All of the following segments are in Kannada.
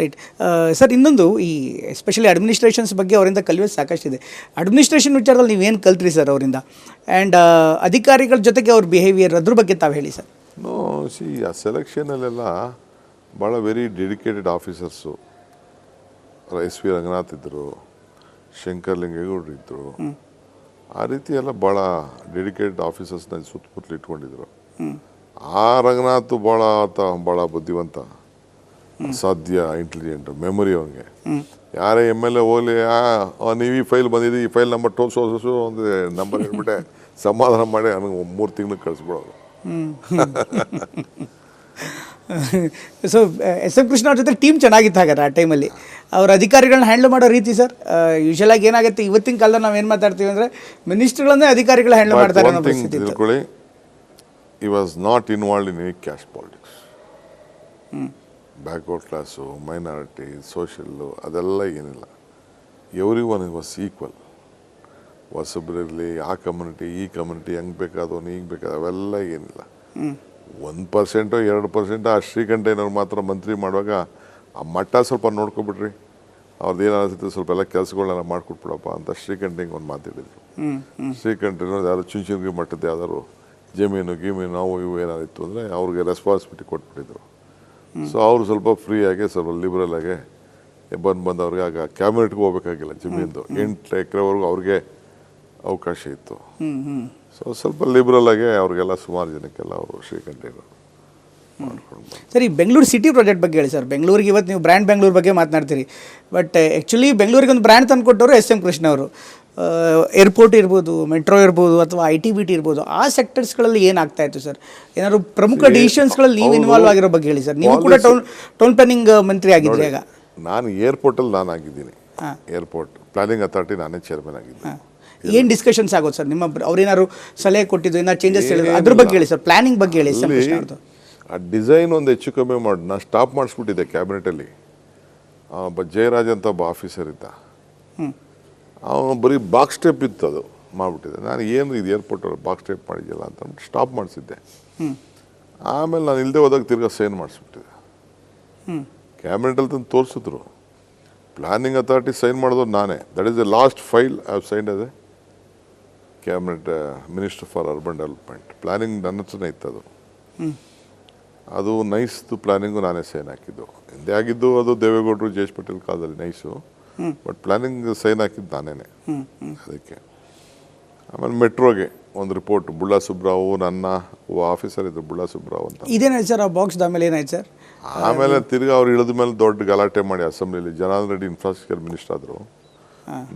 ರೈಟ್ ಸರ್ ಇನ್ನೊಂದು ಈ ಎಸ್ಪೆಷಲಿ ಅಡ್ಮಿನಿಸ್ಟ್ರೇಷನ್ಸ್ ಬಗ್ಗೆ ಅವರಿಂದ ಕಲಿಯೋದು ಸಾಕಷ್ಟಿದೆ. ಅಡ್ಮಿನಿಸ್ಟ್ರೇಷನ್ ವಿಚಾರದಲ್ಲಿ ನೀವೇನು ಕಲ್ತ್ರಿ ಸರ್ ಅವರಿಂದ? ಆ್ಯಂಡ್ ಅಧಿಕಾರಿಗಳ ಜೊತೆಗೆ ಅವ್ರ ಬಿಹೇವಿಯರ್ ಅದ್ರ ಬಗ್ಗೆ ತಾವು ಹೇಳಿ ಸರ್ ನೋ ಸಿ ಆ ಸೆಲೆಕ್ಷನಲ್ಲೆಲ್ಲ ಭಾಳ very dedicated officers S V Ranganath ಇದ್ದರು ಶಂಕರ್ಲಿಂಗೇಗೌಡರು ಇದ್ದರು ಆ ರೀತಿ ಎಲ್ಲ ಭಾಳ ಡೆಡಿಕೇಟೆಡ್ ಆಫೀಸರ್ಸ್ನ ಸುತ್ತಮುತ್ತಲು ಇಟ್ಕೊಂಡಿದ್ರು. ಆ ರಂಗನಾಥ್ ಭಾಳ ಆತ ಭಾಳ ಬುದ್ಧಿವಂತ. ಅಸಾಧ್ಯ ಇಂಟೆಲಿಜೆಂಟ್ ಮೆಮೊರಿ ಅವನಿಗೆ. ಯಾರೇ ಎಂ ಎಲ್ ಎ ಹೋಗ್ಲಿ ನೀವು ಈ ಫೈಲ್ ಬಂದಿದ್ದು ಈ ಫೈಲ್ ನಂಬರ್ ಟೋಲ್ ಸೋಸು ಒಂದು ನಂಬರ್ ಹೇಳ್ಬಿಟ್ಟೆ ಸಮಾಧಾನ ಮಾಡಿ ನನಗೆ ಮೂರು ತಿಂಗಳು ಕಳಿಸ್ಬಿಡೋದು. ಸೊ ಎಸ್ ಎಂ ಕೃಷ್ಣ ಅವ್ರ ಜೊತೆ ಟೀಮ್ ಚೆನ್ನಾಗಿತ್ತು ಹಾಗಾದ್ರೆ ಆ ಟೈಮಲ್ಲಿ ಅವ್ರ ಅಧಿಕಾರಿಗಳನ್ನ ಹ್ಯಾಂಡಲ್ ಮಾಡೋ ರೀತಿ ಸರ್. ಯೂಶಲಾಗಿ ಏನಾಗುತ್ತೆ ಇವತ್ತಿನ ಕಾಲದಲ್ಲಿ ನಾವು ಏನು ಮಾತಾಡ್ತೀವಿ ಅಂದರೆ ಮಿನಿಸ್ಟ್ರುಗಳನ್ನೇ ಅಧಿಕಾರಿಗಳು ಹ್ಯಾಂಡಲ್ ಮಾಡ್ತಾರೆ ಅನ್ನೋ ಪರಿಸ್ಥಿತಿ ಇತ್ತು. ತಿಳ್ಕೊಳ್ಳಿ ಈ was not involve in any caste politics backward class minority social ಅದೆಲ್ಲ ಏನಿಲ್ಲ. ಎವ್ರಿ ಒನ್ ವಾಸ್ ಈಕ್ವಲ್ ಹೊಸಬ್ರಿರಲಿ ಆ ಕಮ್ಯುನಿಟಿ ಈ ಕಮ್ಯುನಿಟಿ ಹೆಂಗೆ ಬೇಕಾದವನು ಹಿಂಗೆ ಬೇಕಾದ ಅವೆಲ್ಲ ಏನಿಲ್ಲ. ಒಂದು ಪರ್ಸೆಂಟು ಎರಡು ಪರ್ಸೆಂಟ್ ಆ ಶ್ರೀಕಂಠಯ್ಯನವ್ರು ಮಾತ್ರ ಮಂತ್ರಿ ಮಾಡುವಾಗ ಆ ಮಟ್ಟ ಸ್ವಲ್ಪ ನೋಡ್ಕೊಬಿಡ್ರಿ ಅವ್ರದ್ದು ಏನಾಗುತ್ತೆ ಸ್ವಲ್ಪ ಎಲ್ಲ ಕೆಲಸಗಳನ್ನ ಮಾಡಿಕೊಟ್ಬಿಡಪ್ಪ ಅಂತ ಶ್ರೀಕಂಠಯ್ಯಂಗೆ ಒಂದು ಮಾತಾಡಿದ್ರು ಶ್ರೀಕಂಠಯ್ಯನವ್ರು ಯಾರು ಚುಂಚನಗಿರಿ ಮಟ್ಟದ ಯಾವ್ದಾದ್ರು ಜಮೀನು ಗಿಮೀನು ಅವು ಇವು ಏನಾದಿತ್ತು ಅಂದರೆ ಅವ್ರಿಗೆ ರೆಸ್ಪಾನ್ಸಿಬಿಲಿಟಿ ಕೊಟ್ಬಿಟ್ಟಿದ್ರು. ಸೊ ಅವರು ಸ್ವಲ್ಪ ಫ್ರೀ ಆಗಿ ಸ್ವಲ್ಪ ಲಿಬರಲ್ ಆಗಿ ಬಂದು ಬಂದು ಅವ್ರಿಗೆ ಆಗ ಕ್ಯಾಬಿನೆಟ್ಗೆ ಹೋಗ್ಬೇಕಾಗಿಲ್ಲ ಜಮೀನ್ದು. ಎಂಟು ಎಕರೆವರೆಗೂ ಅವ್ರಿಗೆ ಅವಕಾಶ ಇತ್ತು. ಸೊ ಸ್ವಲ್ಪ ಲಿಬರಲ್ ಆಗಿ ಅವ್ರಿಗೆಲ್ಲ ಸುಮಾರು ಜನಕ್ಕೆಲ್ಲ ಅವರು ಬಂದ್ರು. ಸರ್ ಈ ಬೆಂಗಳೂರು ಸಿಟಿ ಪ್ರಾಜೆಕ್ಟ್ ಬಗ್ಗೆ ಹೇಳಿ ಸರ್ ಬೆಂಗಳೂರಿಗೆ ಇವತ್ತು ನೀವು ಬ್ರ್ಯಾಂಡ್ ಬೆಂಗಳೂರು ಬಗ್ಗೆ ಮಾತನಾಡ್ತೀರಿ. ಬಟ್ ಆ್ಯಕ್ಚುಲಿ ಬೆಂಗಳೂರಿಗೆ ಒಂದು ಬ್ರ್ಯಾಂಡ್ ತಂದುಕೊಟ್ಟವರು ಎಸ್ ಎಂ ಕೃಷ್ಣ ಅವರು. ಏರ್ಪೋರ್ಟ್ ಇರ್ಬೋದು ಮೆಟ್ರೋ ಇರ್ಬೋದು ಅಥವಾ ಐ ಟಿ ಬಿ ಟಿ ಇರ್ಬೋದು ಆ ಸೆಕ್ಟರ್ಸ್ಗಳಲ್ಲಿ ಏನಾಗ್ತಾ ಇತ್ತು ಸರ್ ಏನಾದ್ರು ಪ್ರಮುಖ ಡಿಸಿಷನ್ಸ್ಗಳಲ್ಲಿ ನೀವು ಇನ್ವಾಲ್ವ್ ಆಗಿರೋ ಬಗ್ಗೆ ಹೇಳಿ ಸರ್ ನೀವು ಕೂಡ ಟೌನ್ ಟೌನ್ ಪ್ಲಾನಿಂಗ್ ಮಂತ್ರಿ ಆಗಿದ್ರಿ ಆಗ. ನಾನು ಏರ್ಪೋರ್ಟಲ್ಲಿ ನಾನು ಆಗಿದ್ದೀನಿ. ಏರ್ಪೋರ್ಟ್ ಪ್ಲಾನಿಂಗ್ ಅಥಾರಿಟಿ ನಾನೇ ಚೇರ್ಮನ್ ಆಗಿದ್ದೆ. ಏನು ಡಿಸ್ಕಷನ್ಸ್ ಆಗೋದು ಸರ್ ನಿಮ್ಮ ಅವ್ರೇನಾದ್ರು ಸಲಹೆ ಕೊಟ್ಟಿದ್ದು ಏನಾದ್ರು ಚೇಂಜಸ್ ಹೇಳಿದ್ರು ಅದ್ರ ಬಗ್ಗೆ ಹೇಳಿ ಸರ್ ಪ್ಲಾನಿಂಗ್ ಬಗ್ಗೆ ಹೇಳಿ ಅವ್ರದ್ದು ಆ ಡಿಸೈನ್ ಒಂದು ಹೆಚ್ಚು ಕಮ್ಮಿ ಮಾಡಿ ನಾನು ಸ್ಟಾಪ್ ಮಾಡಿಸ್ಬಿಟ್ಟಿದ್ದೆ ಕ್ಯಾಬಿನೆಟಲ್ಲಿ ಬಟ್ ಜಯರಾಜ್ ಅಂತ ಒಬ್ಬ ಆಫೀಸರ್ ಇದ್ದ. ಅವನು ಬರೀ ಬಾಕ್ಸ್ ಸ್ಟೆಪ್ ಇತ್ತು ಅದು ಮಾಡಿಬಿಟ್ಟಿದ್ದೆ. ನಾನು ಏನು ಇದು ಏರ್ಪೋರ್ಟ್ ಬಾಕ್ಸ್ ಸ್ಟೆಪ್ ಮಾಡಿದ್ಯಲ್ಲ ಅಂತ ಅಂದ್ಬಿಟ್ಟು ಸ್ಟಾಪ್ ಮಾಡಿಸಿದ್ದೆ. ಆಮೇಲೆ ನಾನು ಇಲ್ಲದೆ ಹೋದಾಗ ತಿರ್ಗಾ ಸೈನ್ ಮಾಡಿಸ್ಬಿಟ್ಟಿದ್ದೆ. ಕ್ಯಾಬಿನೆಟಲ್ಲಿ ತಂದು ತೋರಿಸಿದ್ರು. ಪ್ಲಾನಿಂಗ್ ಅಥಾರಿಟಿ ಸೈನ್ ಮಾಡಿದ್ರು ನಾನೇ. That is the last file I have sign ಅದೇ cabinet minister for urban development planning ನನ್ನ ಹತ್ರನೇ ಇತ್ತು ಅದು. ಅದು ನೈಸ್ದು ಪ್ಲಾನಿಂಗು ನಾನೇ ಸೈನ್ ಹಾಕಿದ್ದು. ಹಿಂದೆ ಆಗಿದ್ದು ಅದು ದೇವೇಗೌಡರು ಜಯೇಶ್ ಪಟೇಲ್ ಕಾಲದಲ್ಲಿ ನೈಸು ಬಟ್ ಪ್ಲಾನಿಂಗ್ ಸೈನ್ ಹಾಕಿದ್ದು ನಾನೇನೆ. ಅದಕ್ಕೆ. ಆಮೇಲೆ ಮೆಟ್ರೋಗೆ ಒಂದು ರಿಪೋರ್ಟ್ ಬುಳ್ಳಾ ಸುಬ್ರಾವ್ ನನ್ನ ಆಫೀಸರ್ ಇದ್ರು ಬುಳ್ಳಾ ಸುಬ್ರಾವ್ ಅಂತ. ಇದೇನಾಯ್ತು ಸರ್? ಆ ಬಾಕ್ಸ್ ಆಮೇಲೆ ಏನಾಯ್ತು ಸರ್? ಆಮೇಲೆ ತಿರ್ಗಿ ಅವ್ರು ಇಳಿದ ಮೇಲೆ ದೊಡ್ಡ ಗಲಾಟೆ ಮಾಡಿ ಅಸೆಂಬ್ಲಿಲಿ ಜನಾರ್ದನ್ ರೆಡ್ಡಿ ಇನ್ಫ್ರಾಸ್ಟ್ರಕ್ಚರ್ ಮಿನಿಸ್ಟರ್ ಆದರು.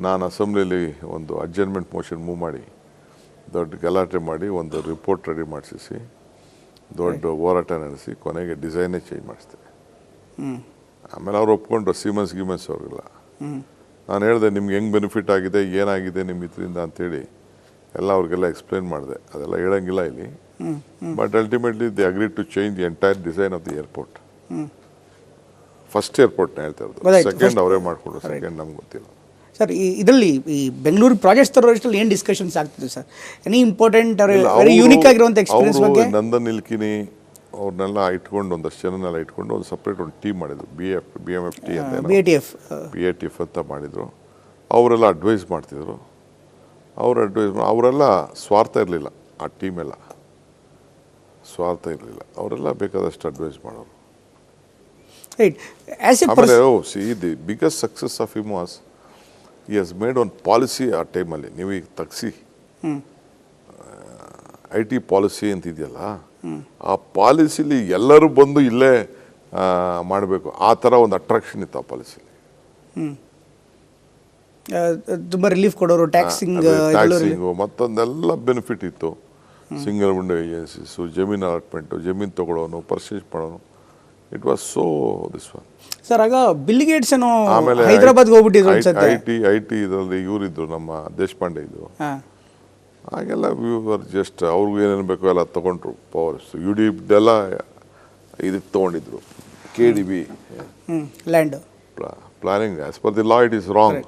ನಾನು ಅಸೆಂಬ್ಲಿಲಿ ಒಂದು ಅಡ್ಜರ್ಮೆಂಟ್ ಮೋಷನ್ ಮೂವ್ ಮಾಡಿ ದೊಡ್ಡ ಗಲಾಟೆ ಮಾಡಿ ಒಂದು ರಿಪೋರ್ಟ್ ರೆಡಿ ಮಾಡಿಸಿ ದೊಡ್ಡ ಹೋರಾಟ ನಡೆಸಿ ಕೊನೆಗೆ ಡಿಸೈನೇ ಚೇಂಜ್ ಮಾಡಿಸ್ತೇವೆ ಆಮೇಲೆ ಅವ್ರು ಒಪ್ಕೊಂಡ್ರು ಸೀಮನ್ಸ್ ಗಿಮೆನ್ಸ್ ಅವ್ರಿಗೆಲ್ಲ. ನಾನು ಹೇಳಿದೆ ನಿಮ್ಗೆ ಹೆಂಗೆ ಬೆನಿಫಿಟ್ ಆಗಿದೆ ಏನಾಗಿದೆ ನಿಮ್ಮ ಇದರಿಂದ ಅಂತೇಳಿ. ಎಲ್ಲ ಅವ್ರಿಗೆಲ್ಲ ಎಕ್ಸ್ಪ್ಲೇನ್ ಮಾಡಿದೆ. ಅದೆಲ್ಲ ಹೇಳಂಗಿಲ್ಲ ಇಲ್ಲಿ. But ultimately the agree to change the entire design of the airport first ಏರ್ಪೋರ್ಟ್ನ ಹೇಳ್ತಾ ಇರೋದು. ಸೆಕೆಂಡ್ ಅವರೇ ಮಾಡಿಕೊಡು ಸೆಕೆಂಡ್ ನಮ್ಗೆ ಗೊತ್ತಿಲ್ಲ. ಸರ್ ಈ ಇದರಲ್ಲಿ ಈ ಬೆಂಗಳೂರು ಪ್ರಾಜೆಕ್ಟ್ಸ್ ತರೋಷ್ಟರಲ್ಲಿ ಏನು ಡಿಸ್ಕಷನ್ಸ್ ಆಗ್ತಿದೆ ಸರ್? ಎನಿ ಇಂಪಾರ್ಟೆಂಟ್ ವೆರಿ ಅವ್ರು- ಯೂನಿಕ್ ಆಗಿರುವಂಥ ಎಕ್ಸ್ಪೀರಿಯನ್ಸ್ ಬಗ್ಗೆ? ನಂದನ್ ನಿಲ್ಕಿನಿ ಅವ್ರನ್ನೆಲ್ಲ ಇಟ್ಕೊಂಡು ಒಂದಷ್ಟು ಜನನೆಲ್ಲ ಇಟ್ಕೊಂಡು ಒಂದು ಸಪ್ರೇಟ್ ಒಂದು ಟೀಮ್ ಮಾಡಿದ್ರು. B F B M F T ಅಂತ ಬಿ ಎ ಟಿ ಎಫ್ ಅಂತ ಮಾಡಿದರು. ಅವರೆಲ್ಲ ಅಡ್ವೈಸ್ ಮಾಡ್ತಿದ್ರು. ಅವ್ರು ಅಡ್ವೈಸ್ ಅವರೆಲ್ಲ ಸ್ವಾರ್ಥ ಇರಲಿಲ್ಲ. ಆ ಟೀಮೆಲ್ಲ ಸ್ವಾರ್ಥ ಇರಲಿಲ್ಲ. ಅವರೆಲ್ಲ ಬೇಕಾದಷ್ಟು ಅಡ್ವೈಸ್ ಮಾಡೋರು. ಆಮೇಲೆ ಓ C the biggest success of him was he has made ಒಂದು ಪಾಲಿಸಿ ಆ ಟೈಮಲ್ಲಿ ನೀವು ಈಗ ತಗ್ಸಿ. ಐ ಟಿ ಪಾಲಿಸಿ ಅಂತ ಇದೆಯಲ್ಲ ಆ ಪಾಲಿಸಿಲಿ ಎಲ್ಲರೂ ಬಂದು ಇಲ್ಲೇ ಮಾಡಬೇಕು. ಆ ಥರ ಒಂದು ಅಟ್ರಾಕ್ಷನ್ ಇತ್ತು ಆ ಪಾಲಿಸಿಲಿ. ತುಂಬ ರಿಲೀಫ್ ಕೊಡೋರು ಟ್ಯಾಕ್ಸಿಂಗ್ ಟ್ಯಾಕ್ಸಿಂಗು ಮತ್ತೊಂದೆಲ್ಲ ಬೆನಿಫಿಟ್ ಇತ್ತು. ಸಿಂಗಲ್ ವಿಂಡೋ ಏಜೆನ್ಸೀಸು ಜಮೀನು ಅಲಾಟ್ಮೆಂಟು ಜಮೀನು ತೊಗೊಳೋನು ಪರ್ಚೇಸ್ ಮಾಡೋನು. It was so this one sir ಆಗ ಬಿಲ್ ಗೇಟ್ಸ್ ಏನೋ ಆಮೇಲೆ ಹೈದರಾಬಾದ್ಗೆ ಹೋಗ್ಬಿಟ್ಟಿದ್ರು ಐ ಟಿ ಐ ಟಿ ಇದರಲ್ಲಿ ಇವರಿದ್ರು ನಮ್ಮ ದೇಶಪಾಂಡೆ ಇದ್ರು. ಹಾಗೆಲ್ಲ ವ್ಯೂವರ್ ಜಸ್ಟ್ ಅವ್ರಿಗೂ ಏನೇನು ಬೇಕೋ ಎಲ್ಲ ತೊಗೊಂಡ್ರು. ಪವರ್ಸ್ ಯು ಡಿ ಎಲ್ಲ ಇದಕ್ಕೆ ತೊಗೊಂಡಿದ್ರು. K D B land planning as per the law it is wrong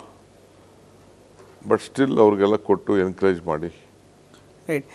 but still ಅವ್ರಿಗೆಲ್ಲ ಕೊಟ್ಟು ಎನ್ಕರೇಜ್ ಮಾಡಿ. ರೈಟ್